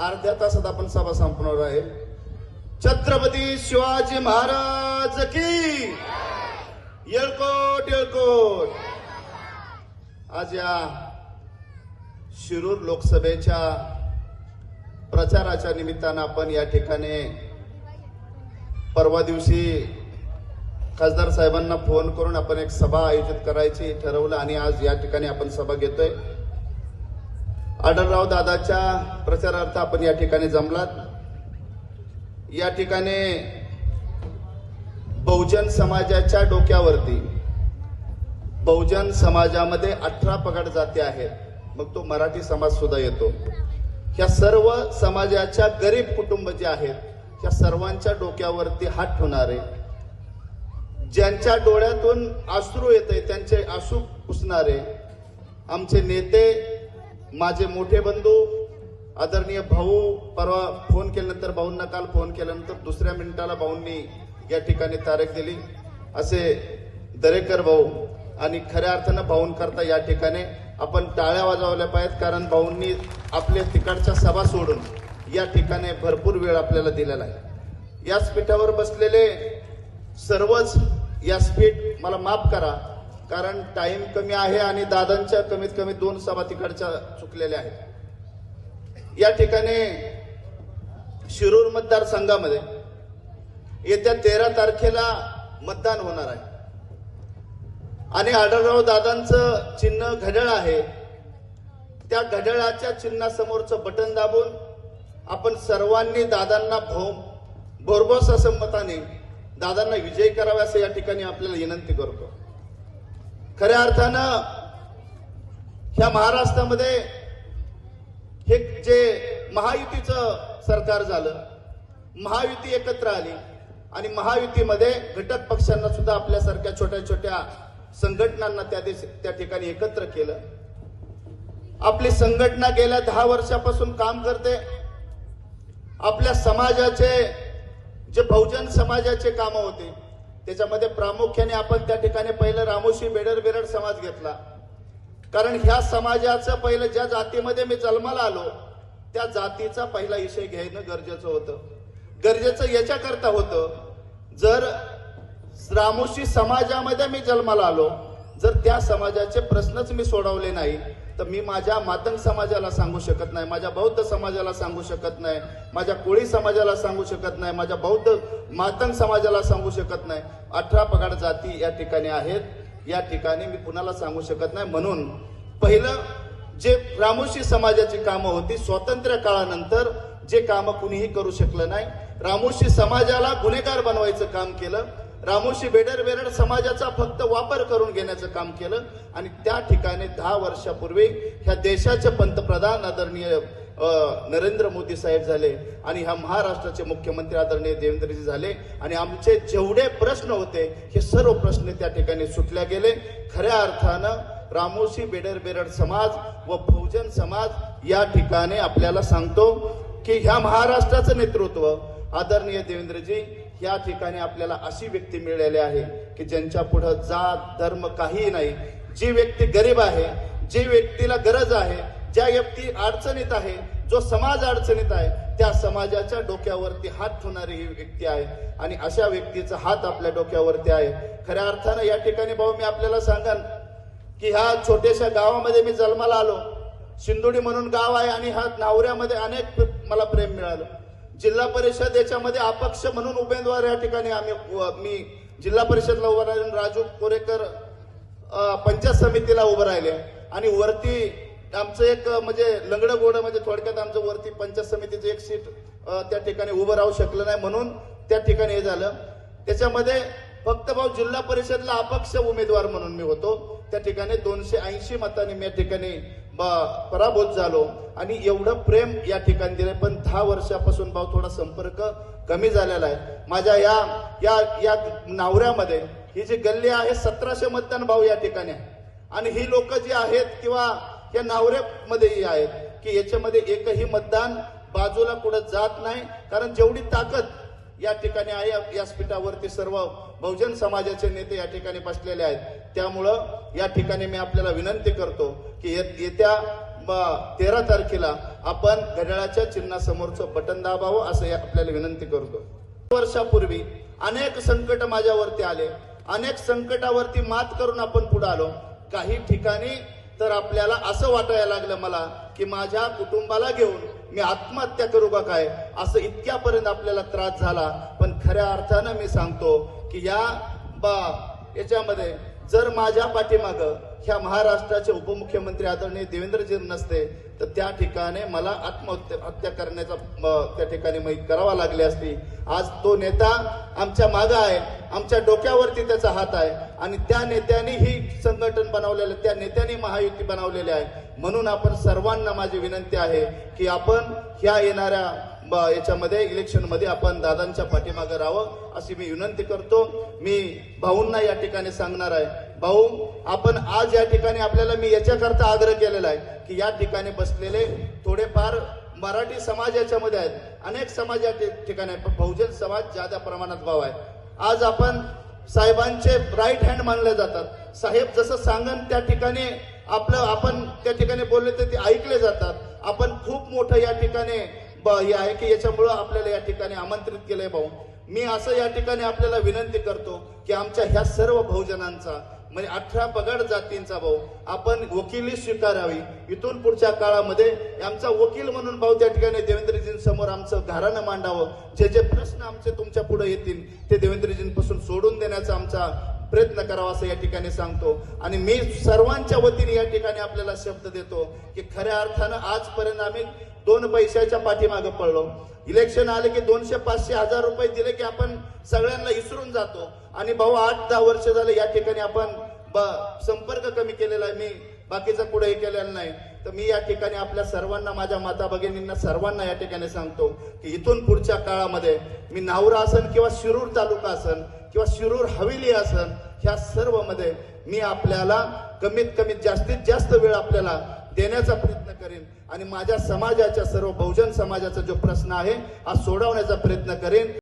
अर्ध्या तासात आपण सभा संपणार आहे. छत्रपती शिवाजी महाराज की येळकोट येळकोट! आज या शिरूर लोकसभेच्या प्रचाराच्या निमित्तानं आपण या ठिकाणी परवा दिवशी खासदार साहेबांना फोन करून आपण एक सभा आयोजित करायची ठरवलं आणि आज या ठिकाणी आपण सभा घेतोय. आढळराव दादाच्या प्रचारार्थ आपण या ठिकाणी जमलात. या ठिकाणी बहुजन समाजाच्या डोक्यावरती बहुजन समाजामध्ये अठरा पगड जाती आहेत. मग तो मराठी समाज सुद्धा येतो. ह्या सर्व समाजाच्या गरीब कुटुंब जे आहेत ह्या सर्वांच्या डोक्यावरती हात ठेवणारे ज्यांच्या डोळ्यातून अश्रू येते त्यांचे आसू पुसणारे आमचे नेते माझे मोठे बंधू आदरणीय भाऊ परवा फोन केल्यानंतर भाऊंना काल फोन केल्यानंतर दुसऱ्या मिनिटाला भाऊंनी या ठिकाणी तारीख दिली. असे दरेकर भाऊ आणि खऱ्या अर्थानं भाऊंकरता या ठिकाणी. आपण टाळ्या वाजवल्या पाहिजेत कारण भाऊंनी आपल्या तिकडच्या सभा सोडून या ठिकाणी भरपूर वेळ आपल्याला दिलेला आहे. याच पीठावर बसलेले सर्वच व्यासपीठ मला माफ करा कारण टाइम कमी आहे आणि दादांच्या कमीत कमी दोन सभा तिकडच्या चुकलेल्या आहेत. या ठिकाणी शिरूर मतदारसंघामध्ये येत्या तेरा तारखेला मतदान होणार आहे. आणि आढळराव दादांचं चिन्ह घड्याळ आहे. त्या घड्याळाच्या चिन्हासमोरचं बटन दाबून आपण सर्वांनी दादांना भो भोरभोस असं मताने दादांना विजयी करावा असं या ठिकाणी आपल्याला विनंती करतो. खऱ्या अर्थानं ह्या महाराष्ट्रामध्ये हे जे महायुतीचं सरकार झालं महायुती एकत्र आली आणि महायुतीमध्ये घटक पक्षांना सुद्धा आपल्यासारख्या छोट्या छोट्या संघटनांना त्या त्या ठिकाणी एकत्र केलं. आपली संघटना गेल्या दहा वर्षापासून काम करते. आपल्या समाजाचे जे बहुजन समाजाचे कामं होते त्याच्यामध्ये प्रामुख्याने आपण त्या ठिकाणी पहिलं रामोशी बेडर बेरड समाज घेतला. कारण ह्या समाजाचं पहिलं ज्या जातीमध्ये मी जन्माला आलो त्या जातीचा पहिला विषय घेणं गरजेचं होतं. गरजेचं याच्याकरता होतं जर रामोशी समाजामध्ये मी जन्माला आलो जर त्या समाजाचे प्रश्नच मी सोडवले नाही तर मी माझ्या मातंग समाजाला सांगू शकत नाही माझ्या बौद्ध समाजाला सांगू शकत नाही माझ्या कोळी समाजाला सांगू शकत नाही माझ्या बौद्ध मातंग समाजाला सांगू शकत नाही. अठरा पगार जाती या ठिकाणी आहेत या ठिकाणी मी कुणाला सांगू शकत नाही. म्हणून पहिलं जे रामोशी समाजाची कामं होती स्वातंत्र्य काळानंतर जे कामं कुणीही करू शकलं नाही रामोशी समाजाला गुन्हेगार बनवायचं काम केलं रामोशी बेडर बेरड समाजाचा फक्त वापर करून घेण्याचं काम केलं आणि त्या ठिकाणी दहा वर्षापूर्वी ह्या देशाचे पंतप्रधान आदरणीय नरेंद्र मोदी साहेब झाले आणि ह्या महाराष्ट्राचे मुख्यमंत्री आदरणीय देवेंद्रजी झाले आणि आमचे जेवढे प्रश्न होते हे सर्व प्रश्न त्या ठिकाणी सुटल्या गेले. खऱ्या अर्थानं रामोशी बेडर बेरड समाज व बहुजन समाज या ठिकाणी आपल्याला सांगतो की ह्या महाराष्ट्राचं नेतृत्व आदरणीय देवेंद्रजी या ठिकाणी आपल्याला अशी व्यक्ती मिळाली आहे की ज्यांच्या पुढं जात धर्म काहीही नाही. जी व्यक्ती गरीब आहे जी व्यक्तीला गरज आहे ज्या व्यक्ती अडचणीत आहे जो समाज अडचणीत आहे त्या समाजाच्या डोक्यावरती हात ठेवणारी ही व्यक्ती आहे. आणि अशा व्यक्तीचा हात आपल्या डोक्यावरती आहे. खऱ्या अर्थानं या ठिकाणी भाऊ मी आपल्याला सांगान की ह्या छोट्याशा गावामध्ये मी जन्माला आलो. शिंदोडी म्हणून गाव आहे आणि ह्या नावऱ्यामध्ये अनेक मला प्रेम मिळालं. जिल्हा परिषद याच्यामध्ये अपक्ष म्हणून उमेदवार या ठिकाणी आम्ही मी जिल्हा परिषदला उभं राहिलो राजू कोरेकर पंचायत समितीला उभं राहिले. आणि वरती आमचं एक म्हणजे लंगडं गोडं म्हणजे थोडक्यात आमचं वरती पंचायत समितीचं एक सीट त्या ठिकाणी उभं राहू शकलं नाही म्हणून त्या ठिकाणी हे झालं. त्याच्यामध्ये फक्त भाऊ जिल्हा परिषदला अपक्ष उमेदवार म्हणून मी होतो. त्या ठिकाणी दोनशे ऐंशी मतांनी मी या ठिकाणी पराभूत झालो. आणि एवढं प्रेम या ठिकाणी दिलं पण दहा वर्षापासून भाऊ थोडा संपर्क कमी झालेला आहे. माझ्या या या या नावऱ्यामध्ये ही जी गल्ली आहे सतराशे मतदान भाऊ या ठिकाणी आहे. आणि ही लोक जी आहेत किंवा या नावऱ्यामध्येही आहेत की याच्यामध्ये एकही मतदान बाजूला कुठं जात नाही. कारण जेवढी ताकद या ठिकाणी आहे व्यासपीठावरती सर्व बहुजन समाजाचे नेते या ठिकाणी बसलेले आहेत. त्यामुळं या ठिकाणी मी आपल्याला विनंती करतो की येत्या तेरा तारखेला आपण घड्याळाच्या चिन्हासमोरचं बटन दाबावं असं आपल्याला विनंती करतो. वर्षापूर्वी अनेक संकट माझ्यावरती आले. अनेक संकटावरती मात करून आपण पुढे आलो. काही ठिकाणी तर आपल्याला असं वाटायला लागलं मला की माझ्या कुटुंबाला घेऊन मी आत्महत्या करू का काय? असं इतक्यापर्यंत आपल्याला त्रास झाला. पण खऱ्या अर्थानं मी सांगतो की या बा याच्यामध्ये जर माझ्या पाठीमाग ह्या महाराष्ट्राचे उपमुख्यमंत्री आदरणीय देवेंद्रजी नसते तर त्या ठिकाणी मला आत्महत्या हत्या करण्याचा त्या ठिकाणी मी करावा लागली असती. आज तो नेता आमच्या मागं आहे आमच्या डोक्यावरती त्याचा हात आहे आणि त्या नेत्याने ही संघटन बनवलेलं त्या नेत्याने महायुती बनवलेली आहे. म्हणून आपण सर्वांना माझी विनंती आहे की आपण ह्या येणाऱ्या ब- याच्यामध्ये इलेक्शनमध्ये आपण दादांच्या पाठीमागे राहावं अशी मी विनंती करतो. मी भाऊंना या ठिकाणी सांगणार आहे. भाऊ आपण आज या ठिकाणी आपल्याला मी याच्याकरता आग्रह केलेला आहे की या ठिकाणी बसलेले थोडेफार मराठी समाज याच्यामध्ये आहेत. अनेक समाज या ठिकाणी आहेत. पण बहुजन समाज ज्यादा प्रमाणात भाव आहे. आज आपण साहेबांचे राईट हँड मानले जातात. साहेब जसं सांगन त्या ठिकाणी आपलं आपण त्या ठिकाणी बोलले तर ते ऐकले जातात. आपण खूप मोठं या ठिकाणी ब- हे आहे की याच्यामुळं आपल्याला या ठिकाणी आमंत्रित केलंय भाऊ. मी असं या ठिकाणी आपल्याला विनंती करतो की आमच्या ह्या सर्व बहुजनांचा म्हणजे अठरा पगड जातींचा भाऊ आपण वकिली स्वीकारावी. इथून पुढच्या काळामध्ये आमचा वकील म्हणून भाऊ त्या ठिकाणी देवेंद्रजींसमोर आमचं घरानं मांडावं. जे जे प्रश्न आमचे तुमच्यापुढे येतील ते देवेंद्रजींपासून सोडून देण्याचा आमचा प्रयत्न करावा असं या ठिकाणी सांगतो. आणि मी सर्वांच्या वतीने या ठिकाणी आपल्याला शब्द देतो की खऱ्या अर्थानं आजपर्यंत आम्ही दोन पैशाच्या पाठीमागे पडलो. इलेक्शन आले की दोनशे पाचशे हजार रुपये दिले की आपण सगळ्यांना विसरून जातो. आणि भाऊ आठ दहा वर्ष झाले या ठिकाणी आपण ब- संपर्क कमी केलेला आहे. मी बाकीचं पुढे हे केलेला नाही. तर मी या ठिकाणी आपल्या सर्वांना माझ्या माता भगिनींना सर्वांना या ठिकाणी सांगतो की इथून पुढच्या काळामध्ये मी नावरा असन किंवा शिरूर तालुका असन किंवा शिरूर हवेली असन ह्या सर्वमध्ये मी आपल्याला कमीत कमीत जास्तीत जास्त वेळ आपल्याला देण्याचा प्रयत्न करेन आणि माझ्या समाजाच्या सर्व बहुजन समाजाचा जो प्रश्न आहे हा सोडवण्याचा प्रयत्न करेन.